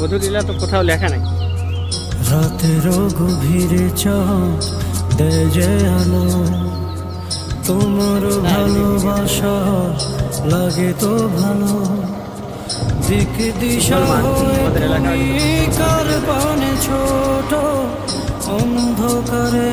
মধুলীলা তো কোথাও লেখা নাই। রাতের গভীরে চাঁদ দেয় আলো তোমার ভালোবাসা লাগে তো ভালো। দিক দিশা কার পানে ছোট অন্ধকারে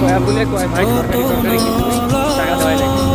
কয়া বলে কয় ভাই সরকারি সরকারি কিছু টাকা দেওয়াই লাগে।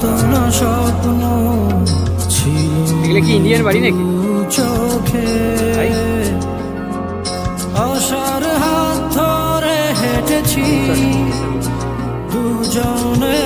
কত স্বপ্ন ছিল এগুলো কি ইন্ডিয়ান বাড়ি নাকি? চোখে। আশার হাত ধরে হেঁটেছি দুজনে।